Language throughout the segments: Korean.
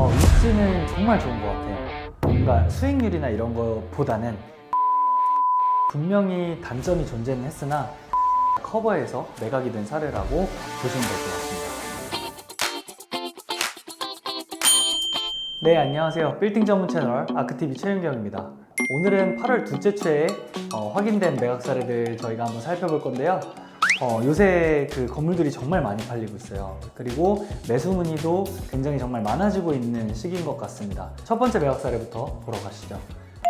어, 위치는 정말 좋은 것 같아요. 뭔가 수익률이나 이런 거보다는 분명히 단점이 존재는 했으나 커버해서 매각이 된 사례라고 보시면 될 것 같습니다. 네, 안녕하세요. 빌딩 전문 채널 아크티비 최윤경입니다. 오늘은 8월 둘째 주에 어, 확인된 매각 사례들 저희가 한번 살펴볼 건데요. 어, 요새 그 건물들이 정말 많이 팔리고 있어요. 그리고 매수 문의도 굉장히 정말 많아지고 있는 시기인 것 같습니다. 첫 번째 매각 사례부터 보러 가시죠.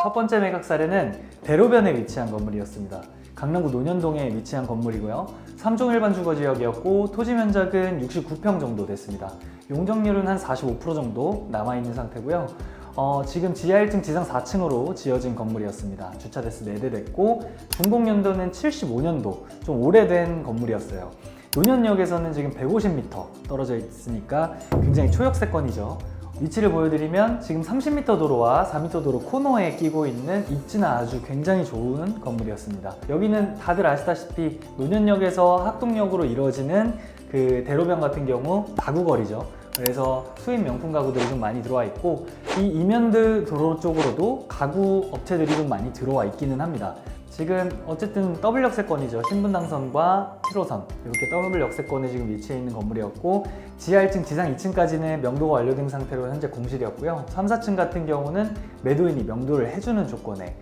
첫 번째 매각 사례는 대로변에 위치한 건물이었습니다. 강남구 논현동에 위치한 건물이고요. 3종 일반 주거 지역이었고 토지 면적은 69평 정도 됐습니다. 용적률은 한 45% 정도 남아 있는 상태고요. 어, 지금 지하 1층 지상 4층으로 지어진 건물이었습니다. 주차 대수 4대 됐고 준공 연도는 75년도 좀 오래된 건물이었어요. 논현역에서는 지금 150m 떨어져 있으니까 굉장히 초역세권이죠. 위치를 보여드리면 지금 30m 도로와 4m 도로 코너에 끼고 있는 입지는 아주 굉장히 좋은 건물이었습니다. 여기는 다들 아시다시피 논현역에서 학동역으로 이루어지는 그 대로변 같은 경우 가구거리죠. 그래서 수입 명품 가구들이 좀 많이 들어와 있고 이 이면드 도로 쪽으로도 가구 업체들이 좀 많이 들어와 있기는 합니다. 지금 어쨌든 더블 역세권이죠. 신분 당선과 7호선 이렇게 더블 역세권에 지금 위치해 있는 건물이었고 지하 1층, 지상 2층까지는 명도가 완료된 상태로 현재 공실이었고요. 3, 4층 같은 경우는 매도인이 명도를 해주는 조건에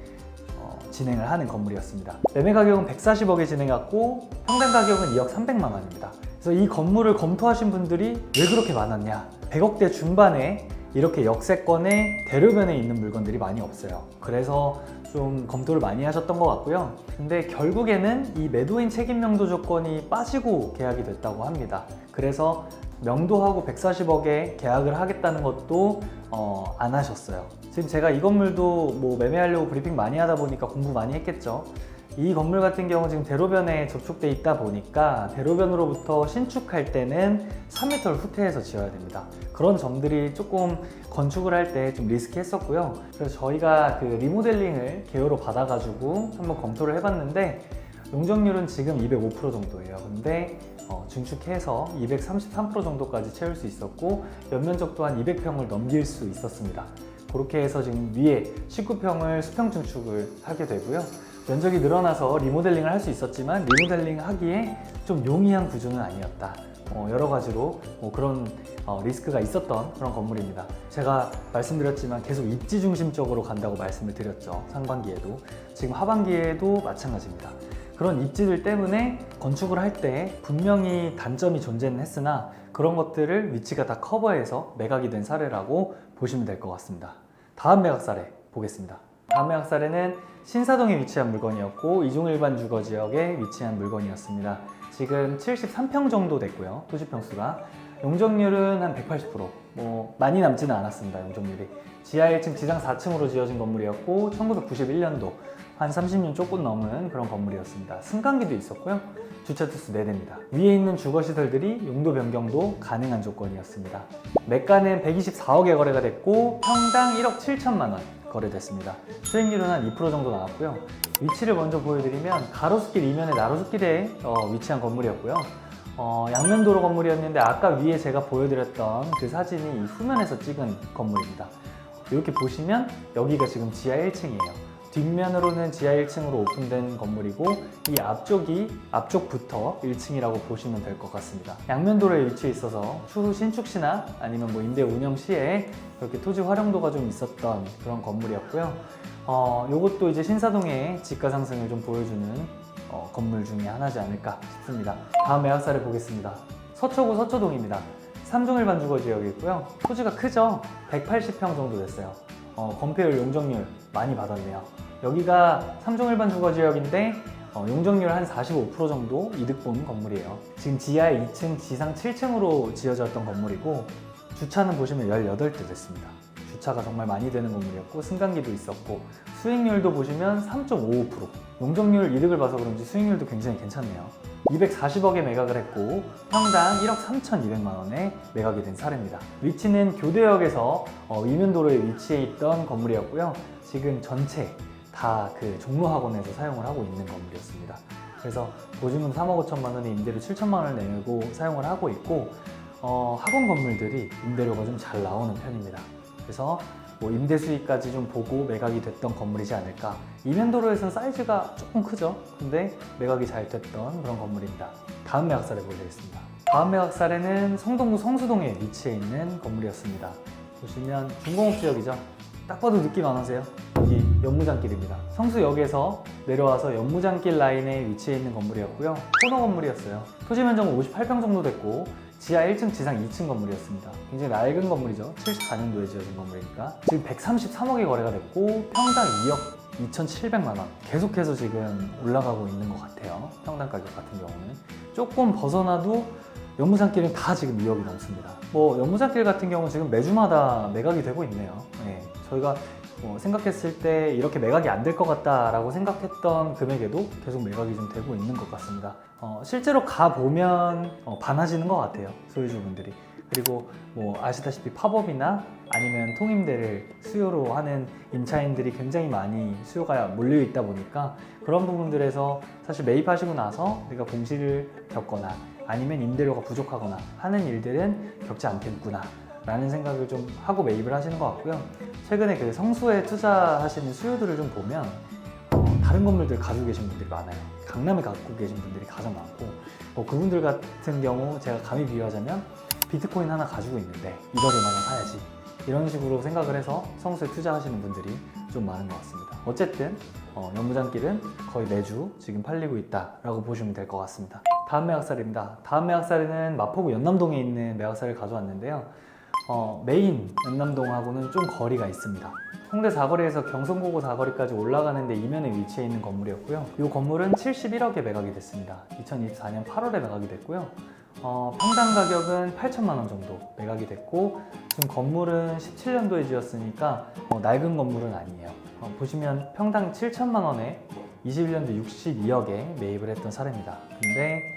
어, 진행을 하는 건물이었습니다. 매매 가격은 140억에 진행했고 평당 가격은 2억 300만 원입니다. 그래서 이 건물을 검토하신 분들이 왜 그렇게 많았냐? 100억대 중반에 이렇게 역세권에 대로변에 있는 물건들이 많이 없어요. 그래서 좀 검토를 많이 하셨던 것 같고요. 근데 결국에는 이 매도인 책임 명도 조건이 빠지고 계약이 됐다고 합니다. 그래서 명도하고 140억에 계약을 하겠다는 것도 어, 안 하셨어요. 지금 제가 이 건물도 뭐 매매하려고 브리핑 많이 하다 보니까 공부 많이 했겠죠. 이 건물 같은 경우 지금 대로변에 접촉돼 있다 보니까 대로변으로부터 신축할 때는 3m를 후퇴해서 지어야 됩니다. 그런 점들이 조금 건축을 할 때 좀 리스키했었고요. 그래서 저희가 그 리모델링을 개요로 받아가지고 한번 검토를 해봤는데 용적률은 지금 205% 정도예요. 근데 어, 증축해서 233% 정도까지 채울 수 있었고 연면적 또한 200평을 넘길 수 있었습니다. 그렇게 해서 지금 위에 19평을 수평 증축을 하게 되고요. 면적이 늘어나서 리모델링을 할 수 있었지만 리모델링 하기에 좀 용이한 구조는 아니었다. 어, 여러 가지로 뭐 그런 어, 리스크가 있었던 그런 건물입니다. 제가 말씀드렸지만 계속 입지 중심적으로 간다고 말씀을 드렸죠. 상반기에도 지금 하반기에도 마찬가지입니다. 그런 입지들 때문에 건축을 할 때 분명히 단점이 존재는 했으나 그런 것들을 위치가 다 커버해서 매각이 된 사례라고 보시면 될 것 같습니다. 다음 매각 사례 보겠습니다. 매각 사례는 신사동에 위치한 물건이었고 이종 일반 주거 지역에 위치한 물건이었습니다. 지금 73평 정도 됐고요. 토지 평수가 용적률은 한 180%. 뭐 많이 남지는 않았습니다. 용적률이. 지하 1층, 지상 4층으로 지어진 건물이었고 1991년도 한 30년 조금 넘은 그런 건물이었습니다. 승강기도 있었고요. 주차 투수 4대입니다. 위에 있는 주거 시설들이 용도 변경도 가능한 조건이었습니다. 매가는 124억에 거래가 됐고 평당 1억 7천만 원 거래됐습니다. 수익률은 한 2% 정도 나왔고요. 위치를 먼저 보여드리면 가로수길 이면에 나로수길에 어, 위치한 건물이었고요. 어, 양면도로 건물이었는데 아까 위에 제가 보여드렸던 그 사진이 이 후면에서 찍은 건물입니다. 이렇게 보시면 여기가 지금 지하 1층이에요. 뒷면으로는 지하 1층으로 오픈된 건물이고 이 앞쪽이 앞쪽부터 1층이라고 보시면 될 것 같습니다. 양면도로에 위치해 있어서 추후 신축 시나 아니면 뭐 임대 운영 시에 이렇게 토지 활용도가 좀 있었던 그런 건물이었고요. 어, 요것도 이제 신사동의 집가 상승을 좀 보여주는 어, 건물 중에 하나지 않을까 싶습니다. 다음 매각사를 보겠습니다. 서초구 서초동입니다. 3종 일반 주거 지역이 있고요. 토지가 크죠? 180평 정도 됐어요. 어, 건폐율 용적률 많이 받았네요. 여기가 3종 일반 주거 지역인데 어, 용적률 한 45% 정도 이득 본 건물이에요. 지금 지하 2층, 지상 7층으로 지어졌던 건물이고 주차는 보시면 18대 됐습니다. 주차가 정말 많이 되는 건물이었고 승강기도 있었고 수익률도 보시면 3.55% 용적률 이득을 봐서 그런지 수익률도 굉장히 괜찮네요. 240억에 매각을 했고 평당 1억 3,200만 원에 매각이 된 사례입니다. 위치는 교대역에서 어, 이면도로에 위치해 있던 건물이었고요. 지금 전체 다 그 종로학원에서 사용을 하고 있는 건물이었습니다. 그래서 보증금 3억 5천만 원에 임대료 7천만 원을 내고 사용을 하고 있고 어, 학원 건물들이 임대료가 좀 잘 나오는 편입니다. 그래서 뭐 임대 수익까지 좀 보고 매각이 됐던 건물이지 않을까. 이면도로에서는 사이즈가 조금 크죠. 근데 매각이 잘 됐던 그런 건물입니다. 다음 매각 사례 보여드리겠습니다. 다음 매각 사례는 성동구 성수동에 위치해 있는 건물이었습니다. 보시면 중공업 지역이죠. 딱 봐도 느낌 안 오세요? 여기 연무장길입니다. 성수역에서 내려와서 연무장길 라인에 위치해 있는 건물이었고요. 코너 건물이었어요. 토지 면적은 58평 정도 됐고 지하 1층, 지상 2층 건물이었습니다. 굉장히 낡은 건물이죠. 74년도에 지어진 건물이니까. 지금 133억이 거래가 됐고 평당 2억 2,700만 원. 계속해서 지금 올라가고 있는 것 같아요. 평당 가격 같은 경우는 조금 벗어나도 연무장길은 다 지금 2억이 넘습니다. 뭐 연무장길 같은 경우는 지금 매주마다 매각이 되고 있네요. 네, 저희가 뭐 생각했을 때 이렇게 매각이 안 될 것 같다라고 생각했던 금액에도 계속 매각이 좀 되고 있는 것 같습니다. 어, 실제로 가 보면 어, 반하시는 것 같아요 소유주분들이. 그리고 뭐 아시다시피 팝업이나 아니면 통임대를 수요로 하는 임차인들이 굉장히 많이 수요가 몰려 있다 보니까 그런 부분들에서 사실 매입하시고 나서 내가 공시를 겪거나 아니면 임대료가 부족하거나 하는 일들은 겪지 않겠구나 라는 생각을 좀 하고 매입을 하시는 것 같고요 최근에 그 성수에 투자하시는 수요들을 좀 보면 어, 다른 건물들 가지고 계신 분들이 많아요 강남에 갖고 계신 분들이 가장 많고 뭐 그분들 같은 경우 제가 감히 비유하자면 비트코인 하나 가지고 있는데 1억에만 원 사야지 이런 식으로 생각을 해서 성수에 투자하시는 분들이 좀 많은 것 같습니다. 어쨌든 어, 연무장길은 거의 매주 지금 팔리고 있다라고 보시면 될 것 같습니다. 다음 매각사례입니다. 다음 매각사례는 마포구 연남동에 있는 매각사를 가져왔는데요. 어, 메인 연남동하고는 좀 거리가 있습니다. 홍대 사거리에서 경성고고 사거리까지 올라가는데 이면에 위치해 있는 건물이었고요. 이 건물은 71억에 매각이 됐습니다. 2024년 8월에 매각이 됐고요. 어, 평당 가격은 8천만 원 정도 매각이 됐고 지금 건물은 17년도에 지었으니까 어, 낡은 건물은 아니에요. 어, 보시면 평당 7천만 원에 21년도 62억에 매입을 했던 사례입니다. 근데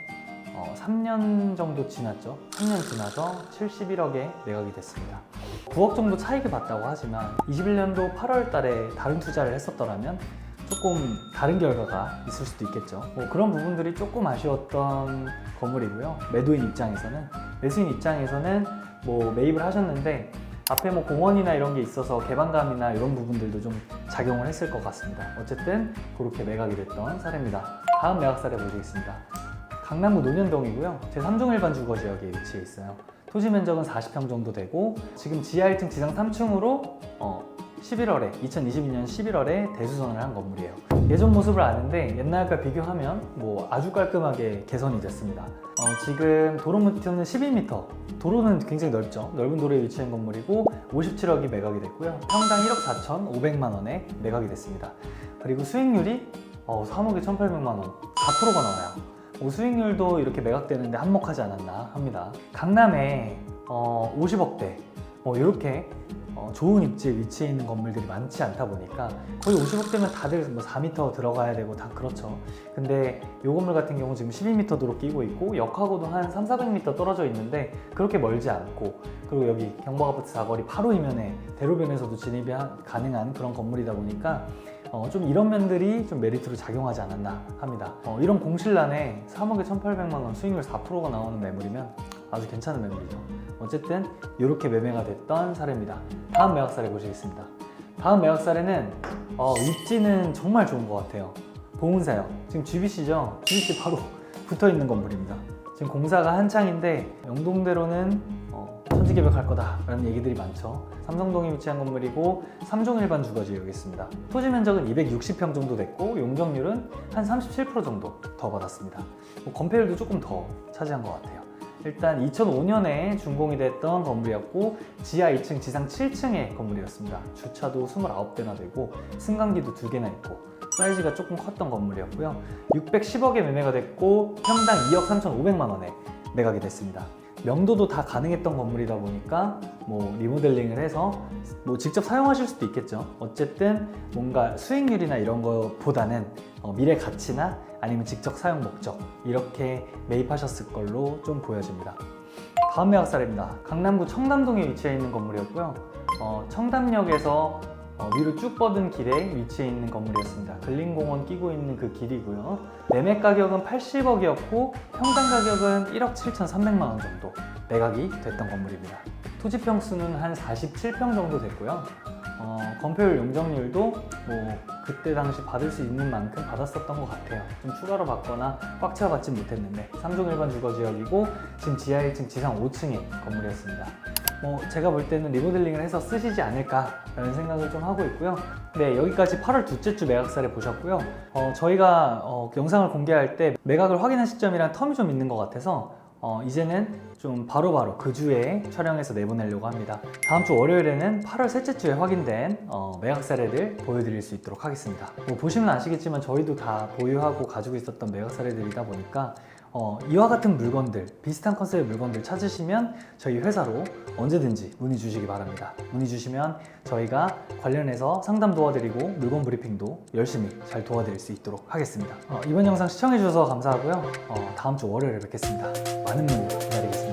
어, 3년 정도 지났죠. 3년 지나서 71억에 매각이 됐습니다. 9억 정도 차익을 봤다고 하지만 21년도 8월 달에 다른 투자를 했었더라면 조금 다른 결과가 있을 수도 있겠죠. 뭐 그런 부분들이 조금 아쉬웠던 건물이고요. 매도인 입장에서는 매수인 입장에서는 뭐 매입을 하셨는데 앞에 뭐 공원이나 이런 게 있어서 개방감이나 이런 부분들도 좀 작용을 했을 것 같습니다. 어쨌든 그렇게 매각이 됐던 사례입니다. 다음 매각 사례 보시겠습니다. 강남구 논현동이고요. 제3종 일반 주거 지역에 위치해 있어요. 토지 면적은 40평 정도 되고 지금 지하 1층 지상 3층으로 어, 11월에 2022년 11월에 대수선을 한 건물이에요. 예전 모습을 아는데 옛날과 비교하면 뭐 아주 깔끔하게 개선이 됐습니다. 어, 지금 도로 밑은 11m, 도로는 굉장히 넓죠. 넓은 도로에 위치한 건물이고 57억이 매각이 됐고요. 평당 1억 4천 5백만 원에 매각이 됐습니다. 그리고 수익률이 어, 3억에 1,800만 원, 4%가 나와요. 뭐 수익률도 이렇게 매각되는데 한몫하지 않았나 합니다. 강남에 어, 50억대 뭐 이렇게 어, 좋은 입지에 위치해 있는 건물들이 많지 않다 보니까 거의 50억대면 다들 뭐 4m 들어가야 되고 다 그렇죠. 근데 이 건물 같은 경우 지금 12m 도로 끼고 있고 역하고도 한 3, 400m 떨어져 있는데 그렇게 멀지 않고 그리고 여기 경복 아파트 사거리 8호 이면에 대로변에서도 진입이 하- 가능한 그런 건물이다 보니까 어, 좀 이런 면들이 좀 메리트로 작용하지 않았나 합니다. 어, 이런 공실란에 3억에 1,800만 원 수익률 4%가 나오는 매물이면 아주 괜찮은 매물이죠. 어쨌든 이렇게 매매가 됐던 사례입니다. 다음 매각 사례 보시겠습니다. 다음 매각 사례는 어, 입지는 정말 좋은 것 같아요. 보은사역. 지금 GBC죠? GBC 바로 붙어 있는 건물입니다. 지금 공사가 한창인데 영동대로는 어, 천지개벽할 거다라는 얘기들이 많죠. 삼성동에 위치한 건물이고 3종 일반 주거지역에 있습니다. 토지 면적은 260평 정도 됐고 용적률은 한 37% 정도 더 받았습니다. 뭐 건폐율도 조금 더 차지한 것 같아요. 일단 2005년에 준공이 됐던 건물이었고 지하 2층, 지상 7층의 건물이었습니다. 주차도 29대나 되고 승강기도 2개나 있고 사이즈가 조금 컸던 건물이었고요. 610억에 매매가 됐고 평당 2억 3,500만 원에 매각이 됐습니다. 명도도 다 가능했던 건물이다 보니까 뭐 리모델링을 해서 뭐 직접 사용하실 수도 있겠죠. 어쨌든 뭔가 수익률이나 이런 거보다는 어, 미래 가치나 아니면 직접 사용 목적 이렇게 매입하셨을 걸로 좀 보여집니다. 다음 매각 사례입니다. 강남구 청담동에 위치해 있는 건물이었고요. 어, 청담역에서 어, 위로 쭉 뻗은 길에 위치해 있는 건물이었습니다. 근린공원 끼고 있는 그 길이고요. 매매 가격은 80억이었고 평당 가격은 1억 7,300만 원 정도 매각이 됐던 건물입니다. 토지 평수는 한 47평 정도 됐고요. 어, 건폐율 용적률도 뭐 그때 당시 받을 수 있는 만큼 받았었던 것 같아요. 좀 추가로 받거나 꽉 채워 받진 못했는데 3종 일반 주거 지역이고 지금 지하 1층, 지상 5층의 건물이었습니다. 뭐 제가 볼 때는 리모델링을 해서 쓰시지 않을까라는 생각을 좀 하고 있고요. 네 여기까지 8월 둘째 주 매각사를 보셨고요. 어, 저희가 어, 영상을 공개할 때 매각을 확인한 시점이랑 텀이 좀 있는 것 같아서 어, 이제는 좀 바로바로 그 주에 촬영해서 내보내려고 합니다. 다음 주 월요일에는 8월 셋째 주에 확인된 어, 매각 사례들 보여드릴 수 있도록 하겠습니다. 뭐 보시면 아시겠지만 저희도 다 보유하고 가지고 있었던 매각 사례들이다 보니까 어, 이와 같은 물건들, 비슷한 컨셉의 물건들 찾으시면 저희 회사로 언제든지 문의 주시기 바랍니다. 문의 주시면 저희가 관련해서 상담 도와드리고 물건 브리핑도 열심히 잘 도와드릴 수 있도록 하겠습니다. 어, 이번 영상 시청해주셔서 감사하고요. 어, 다음 주 월요일에 뵙겠습니다. 많은 문의 기다립니다.